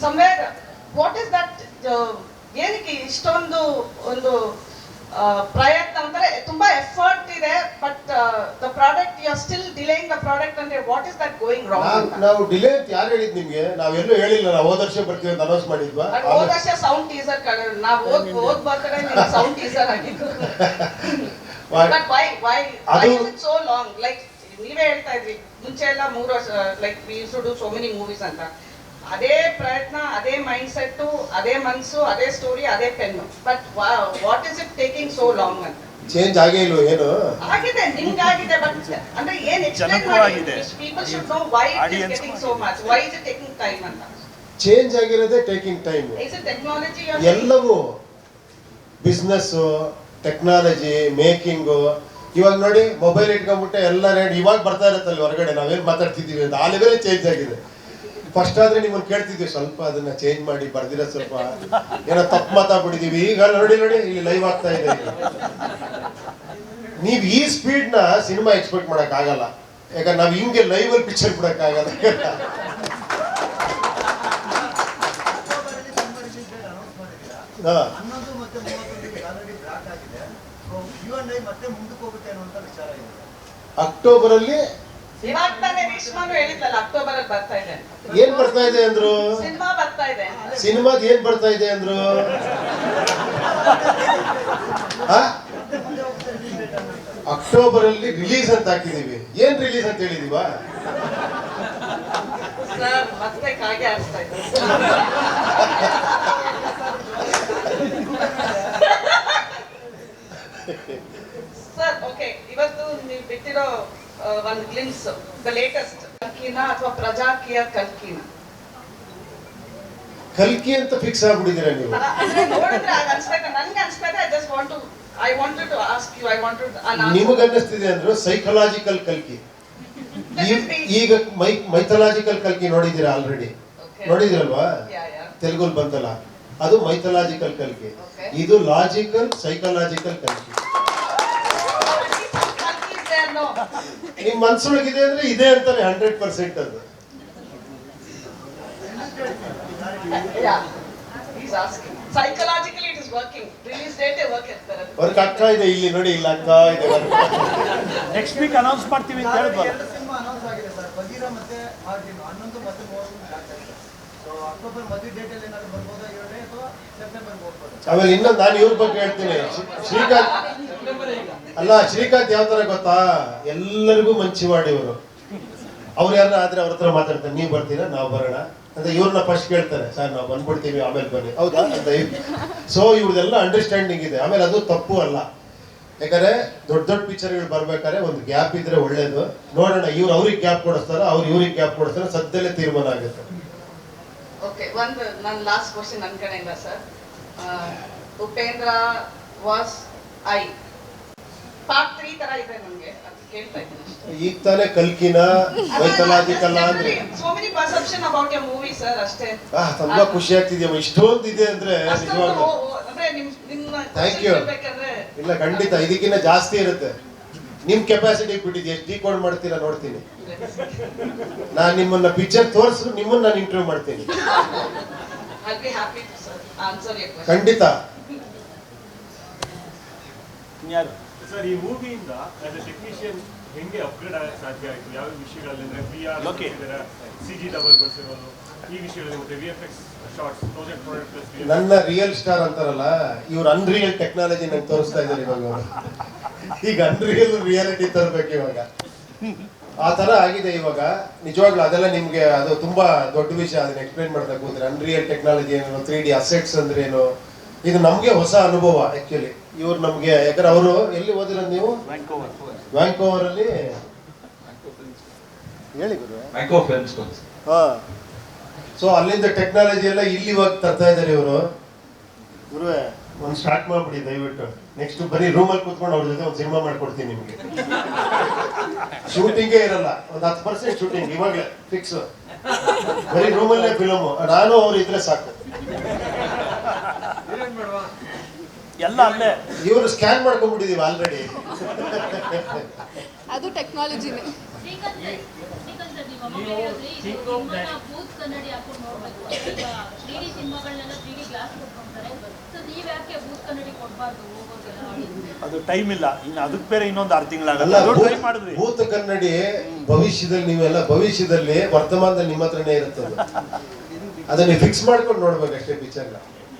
Somewhere what is that ಏನಕ್ಕೆ ಇಷ್ಟೊಂದು ಒಂದು ಪ್ರಯತ್ನ ಅಂದ್ರೆ ತುಂಬಾ ಎಫರ್ಟ್ ಇದೆ but the product you are still delaying the product ಅಂದ್ರೆ what is that going wrong ನಾವು ಡಿಲೇ ಅಂತ ಯಾರು ಹೇಳಿದ್ ನಿಮ್ಗೆ? ನಾವೆಲ್ಲೂ ಹೇಳಿಲ್ಲ ನಾವು ಹೋದ ವರ್ಷ ಬರ್ತೀವಿ ಅಂತ ಅನೌನ್ಸ್ ಮಾಡಿದ್ವಾ? ಹೋದ ವರ್ಷ ಸೌಂಡ್ ಟೀಸರ್ ನಾವು ಓದ್ ಓದ್ ಬರ್ತಡೆ ಸೌಂಡ್ ಟೀಸರ್ ಆಗಿದ್ದು. ಬಟ್ ವೈ ವೈ ವೈ ಅದು- ಇಸ್ ಸೋ ಲಾಂಗ್ ಲೈಕ್ ನೀವೇ ಹೇಳ್ತಾ ಇದ್ರಿ ಮುಂಚೆ ಎಲ್ಲ ಮೂರು ವರ್ಷ like we do so many movies ಅಂತ. ಅದೇ ಪ್ರಯತ್ನ ಅದೇ ಮೈಂಡ್ ಸೆಟ್ ಅದೇ ಮನಸ್ಸು ಅದೇ ಸ್ಟೋರಿ ಅದೇ pen but what is it taking so long ಅಂತ? ಚೇಂಜ್ ಆಗೇ ಇಲ್ಲ ಏನು? ಆಗಿದೆ ನಿಮ್ಗೆ ಆಗಿದೆ ಬಟ್ ಅಂದ್ರೆ ಏನು ಎಕ್ಸ್ಪ್ಲೈನ್ ಮಾಡಿ people should know why it is taking so much why is it taking time ಅಂತ. Change ಆಗಿರೋದೇ taking time is it technology ಎಲ್ಲವೂ ಬಿಸ್ನೆಸ್ ಟೆಕ್ನಾಲಜಿ ಮೇಕಿಂಗು ಇವಾಗ ನೋಡಿ ಮೊಬೈಲ್ ಇಟ್ಕೊಂಡ್ಬಿಟ್ಟೆ ಎಲ್ಲ ರೇಟ್ ಇವಾಗ ಬರ್ತಾ ಇರುತ್ತಲ್ಲ ಹೊರಗಡೆ? ನಾವೇನು ಮಾತಾಡ್ತಿದೀವಿ ಅಂತ. ಆ ಲೆವೆಲ್ ಚೇಂಜ್ ಆಗಿದೆ. ಫಸ್ಟ್ ಆದ್ರೆ ನಿಮ್ಮನ್ನ ಕೇಳ್ತಿದ್ವಿ ಸ್ವಲ್ಪ ಅದನ್ನ ಚೇಂಜ್ ಮಾಡಿ ಬರ್ದಿರ ಸ್ವಲ್ಪ. ಏನೋ ತಪ್ಪು ಮಾತಾಡ್ಬಿಟ್ಟಿದೀವಿ. ಈಗ ನೋಡಿ ನೋಡಿ ಇಲ್ಲಿ ಲೈವ್ ಆಗ್ತಾ ಇದೆ. ನೀವು ಈ ಸ್ಪೀಡ್ನ ಸಿನಿಮಾ ಎಕ್ಸ್ಪೆಕ್ಟ್ ಮಾಡಕ್ ಆಗಲ್ಲ. ಯಾಕಂದ್ರೆ ನಾವ್ ಹಿಂಗೆ ಲೈವ್ ಅಲ್ಲಿ ಪಿಕ್ಚರ್ ಬಿಡಕ್ ಆಗಲ್ಲ. ಅಕ್ಟೋಬರ್ ಅಲ್ಲಿ ಇವಾಗ ತಾನೇ ರೇಷ್ಮಾನು ಹೇಳಿದ್ಲಲ್ಲ ಅಕ್ಟೋಬರ್ ಅಲ್ಲಿ ಬರ್ತಾ ಇದೆ ಏನ್ ಬರ್ತಾ ಇದೆ ಅಂದ್ರು? ಸಿನಿಮಾ ಬರ್ತಾ ಇದೆ. ಸಿನಿಮಾದ ಏನ್ ಬರ್ತಾ ಇದೆ ಅಂದ್ರು? ಅಕ್ಟೋಬರ್ ಅಲ್ಲಿ ರಿಲೀಸ್ ಅಂತ ಹಾಕಿದೀವಿ. ಏನ್ ರಿಲೀಸ್ ಅಂತ ಹೇಳಿದೀವ? ಮತ್ತೆ ಕಾಗೆ ಆಗ್ತಾ ಇದ್ದಾರೆ ಸರ್ ಓಕೆ ಇವತ್ತು ನೀವು ಬಿಟ್ಟಿರೋ ಆ, ಒಂದು ಗ್ಲಿಮ್ಸ್ ದ ಲೇಟೆಸ್ಟ್ ಕಲ್ಕಿನ ಅಥವಾ ಪ್ರಜಾಕೀಯ ಕಲ್ಕಿನ? ಕಲ್ಕಿ ಅಂತ ಫಿಕ್ಸ್ ಆಗ್ಬಿಟ್ಟಿದ್ದೀರಾ ನೀವು? ನೋಡಿದ್ರೆ ಆಗ ಅನ್ಸ್ಬೇಕು. ನನ್ಗೆ ಅನ್ಸ್ಬೇಕು I just want to I wanted to ask you I want ನಿಮಗೆ ಅನ್ನಿಸ್ತಿದೆ ಅಂದ್ರು ಸೈಕಲಾಜಿಕಲ್ ಕಲ್ಕಿ. ಈಗ ಮೈ ಮೈಥಲಾಜಿಕಲ್ ಕಲ್ಕಿ ನೋಡಿದ್ದೀರಾ ಆಲ್ರೆಡಿ ನೋಡಿದಿರಲ್ವಾ? ತೆಲುಗುಲ್ ಬಂತಲ್ಲ? ಅದು ಮೈಥಲಾಜಿಕಲ್ ಕಲ್ಕಿ. ಇದು ಲಾಜಿಕಲ್ ಸೈಕಲಾಜಿಕಲ್ ಕಲ್ಕಿ. ನಿಮ್ ಮನ್ಸೊಳಗಿದೆ ಅಂದ್ರೆ ಇದೆ ಅಂತಾನೆ ಹಂಡ್ರೆಡ್ ಪರ್ಸೆಂಟ್ ಅದು. Psychologically it is working release date work ಇರ್ತಾರೆ ಇದೆ ಇಲ್ಲಿ ನೋಡಿ ಇಲ್ಲ ಅಕ್ಕ ಇದೆ ನೆಕ್ಸ್ಟ್ ವೀಕ್ ಅನೌನ್ಸ್ ಮಾಡ್ತೀವಿ ಅಂತ ಹೇಳಿದ್ವಲ್ಲ ಎರಡು ಸಿನಿಮಾ ಅನೌನ್ಸ್ ಆಗಿದೆ ಸರ್. ಬಗೀರ ಮತ್ತೆ ಆರ್ಜಿನ್ ಹನ್ನೊಂದು ಮತ್ತೆ ಮೂವತ್ತು ಬ್ಲಾಕ್ ಆಗಿದೆ ಸೊ ಅಕ್ಟೋಬರ್ ಮದುವೆ ಡೇಟಲ್ಲಿ ಏನಾದ್ರು ಬರ್ಬೋದಾ ಎರಡೇ ಅಥವಾ ಸೆಪ್ಟೆಂಬರ್ಗೆ ಹೋಗ್ಬೋದು ಆಮೇಲೆ ಇನ್ನೊಂದು ನಾನು ಇವ್ರ ಬಗ್ಗೆ ಹೇಳ್ತೀನಿ. ಶ್ರೀ- ಶ್ರೀಕಾಂತ್ ಅಲ್ಲ, ಶ್ರೀಕಾಂತ್ ಯಾವ ತರ ಗೊತ್ತಾ? ಎಲ್ಲರಿಗೂ ಮಂಚಿವಾಡಿ ಇವರು. ಅವ್ರು ಯಾರ ಆದ್ರೆ ಅವ್ರ ಹತ್ರ ಮಾತಾಡ್ತಾರೆ, ನೀವು ಬರ್ತೀರಾ? ನಾವು ಬರೋಣ. ಅಂತ ಇವ್ರನ್ನ ಫಸ್ಟ್ ಕೇಳ್ತಾರೆ, ಸರ್, ನಾವು ಬಂದ್ಬಿಡ್ತೀವಿ, ಆಮೇಲೆ ಬನ್ನಿ. ಹೌದಾ? ಅಂತ ಸೊ ಇವ್ರದೆಲ್ಲ ಅಂಡರ್ಸ್ಟ್ಯಾಂಡಿಂಗ್ ಇದೆ. ಆಮೇಲೆ ಅದು ತಪ್ಪು ಅಲ್ಲ. ಯಾಕಂದ್ರೆ ದೊಡ್ಡ ದೊಡ್ಡ ಪಿಕ್ಚರ್ಗಳು ಬರ್ಬೇಕಾದ್ರೆ ಒಂದು ಗ್ಯಾಪ್ ಇದ್ರೆ ಒಳ್ಳೇದು. ನೋಡೋಣ, ಇವ್ರು ಅವ್ರಿಗೆ ಗ್ಯಾಪ್ ಕೊಡಿಸ್ತಾರ? ಅವ್ರು ಇವ್ರಿಗೆ ಗ್ಯಾಪ್ ಕೊಡಿಸ್ತಾರ? ಸದ್ಯದಲ್ಲೇ ತೀರ್ಮಾನ ಆಗುತ್ತೆ. ಓಕೆ ಒಂದು ನನ್ನ ಲಾಸ್ಟ್ ಕ್ವಶನ್ ನನ್ನ ಕಡೆಯಿಂದ sir Upendra was I part three ತರ ಇದೆ ನನಗೆ ಅದು ಕೇಳ್ತಾ ಇದ್ದೀನಿ ಈಗ ತಾನೇ ಕಲ್ಕಿನ ಅಂದ್ರೆ. So many perception about your movie sir ಅಷ್ಟೇ. ಆ, ತುಂಬಾ ಖುಷಿ ಆಗ್ತಿದ್ಯಮ್ಮ ಇಷ್ಟೊಂದು ಇದೆ ಅಂದ್ರೆ ಅಷ್ಟೊಂದು ನಿಜವಾಗ್ಲೂ. ಓ- ಓ- ಅಂದ್ರೆ ನಿಮ್ ನಿಮ್ಮ Thank question ಇಲ್ಲ ಖಂಡಿತ ಇದಕ್ಕಿಂತ ಜಾಸ್ತಿ ಇರುತ್ತೆ. ನಿಮ್ ಕೆಪಾಸಿಟಿ ಬಿಟ್ಟಿದ್ದು ಎಷ್ಟು ಡಿಕೋಡ್ ಮಾಡ್ತೀರಾ ನೋಡ್ತೀನಿ. ನಾನ್ ನಿಮ್ಮನ್ನ ಪಿಕ್ಚರ್ ತೋರಿಸು ನಿಮ್ಮನ್ನ ನಾನು ಇಂಟರ್ವ್ಯೂ ಮಾಡ್ತೀನಿ. ಖಂಡಿತ. ಯಾರು ಸರ್ ಈ ಮೂವಿಯಿಂದ ಆಸ್ ಎ ಟೆಕ್ನಿಷಿಯನ್ ಹೆಂಗೆ ಅಪ್ಗ್ರೇಡ್ ಆಗಕ್ಕೆ ಸಾಧ್ಯ ಆಯಿತು? ಯಾವ ವಿಷಯಗಳಲ್ಲಿ ಅಂದರೆ V R. C G double ಬಳಸಿರೋದು ಈ ವಿಷಯಗಳಲ್ಲಿ ಮತ್ತೆ V F X shots thousand four hundred plus ನನ್ನ ರಿಯಲ್ ಸ್ಟಾರ್ ಅಂತಾರಲ್ಲ ಇವ್ರು ಅನ್ರಿಯಲ್ ಟೆಕ್ನಾಲಜಿ ನಂಗೆ ತೋರಿಸ್ತಾ ಇದ್ದಾರೆ ಇವಾಗ ಈಗ ಅನ್ರಿಯಲ್ ರಿಯಾಲಿಟಿ ತರಬೇಕು ಇವಾಗ. ಆ ಥರ ಆಗಿದೆ ಇವಾಗ. ನಿಜವಾಗ್ಲೂ ಅದೆಲ್ಲ ನಿಮಗೆ ಅದು ತುಂಬಾ ದೊಡ್ಡ ವಿಷಯ ಅದನ್ನ ಎಕ್ಸ್ಪ್ಲೈನ್ ಮಾಡ್ತಾ ಕೂತ್ರೆ. ಅನ್ರಿಯಲ್ ಟೆಕ್ನಾಲಜಿ ಏನು ತ್ರೀ ಡಿ ಅಸೆಟ್ಸ್ ಅಂದ್ರೆ ಏನು ಇದು ನಮಗೆ ಹೊಸ ಅನುಭವ ಆಕ್ಚುಲಿ ಇವ್ರು ನಮಗೆ ಯಾಕಂದ್ರೆ ಅವರು ಎಲ್ಲಿ ಓದಿರೋದು ನೀವು? ವ್ಯಾಂಕೋವರ್ ವ್ಯಾಂಕೋವರ್ ಅಲ್ಲಿ ಹೇಳಿ ಹಾ. ಸೊ ಅಲ್ಲಿಂದ ಟೆಕ್ನಾಲಜಿ ಎಲ್ಲ ಇಲ್ಲಿ ಇವಾಗ ತರ್ತಾ ಇದ್ದಾರೆ ಇವರು. ಗುರುವೆ ಒಂದು ಸ್ಟಾರ್ಟ್ ಮಾಡ್ಬಿಡಿ ದಯವಿಟ್ಟು. ನೆಕ್ಸ್ಟ್ ಬರೀ ರೂಮಲ್ಲಿ ಕೂತ್ಕೊಂಡು ಅವ್ರ ಜೊತೆ ಒಂದು ಸಿನಿಮಾ ಮಾಡ್ಕೊಡ್ತೀನಿ ನಿಮಗೆ. ಶೂಟಿಂಗೇ ಇರಲ್ಲ. ಒಂದು ಹತ್ತು ಪರ್ಸೆಂಟ್ ಶೂಟಿಂಗ್ ಇವಾಗಲೇ ಫಿಕ್ಸ್ ಬರೀ ರೂಮಲ್ಲೇ ಫಿಲಮು ನಾನು ಅವ್ರು ಇದ್ರೆ ಸಾಕು. ಎಲ್ಲ ಅಲ್ಲೇ. ಇವರು ಸ್ಕ್ಯಾನ್ ಮಾಡ್ಕೊಂಡ್ಬಿಟ್ಟಿದೀವಿ ಆಲ್ರೆಡಿ ಅದು ಟೆಕ್ನಾಲಜಿನೇ ಅದು ಟೈಮ್ ಇಲ್ಲ. ಇನ್ನು ಅದಕ್ಕೆ ಬೇರೆ ಇನ್ನೊಂದು ಆರು ತಿಂಗಳಾಗಲ್ಲ. ಅದು ಟ್ರೈ ಭೂತ- ಭೂತ ಕನ್ನಡಿ ಭವಿಷ್ಯದಲ್ಲಿ ನೀವೆಲ್ಲ ಭವಿಷ್ಯದಲ್ಲಿ ವರ್ತಮಾನದಲ್ಲಿ ನಿಮ್ಮ ಹತ್ರನೇ ಇರುತ್ತದೆ. ಅದನ್ನ ಫಿಕ್ಸ್ ಮಾಡ್ಕೊಂಡು ನೋಡ್ಬೇಕಷ್ಟೇ ಪಿಕ್ಚರ್ನ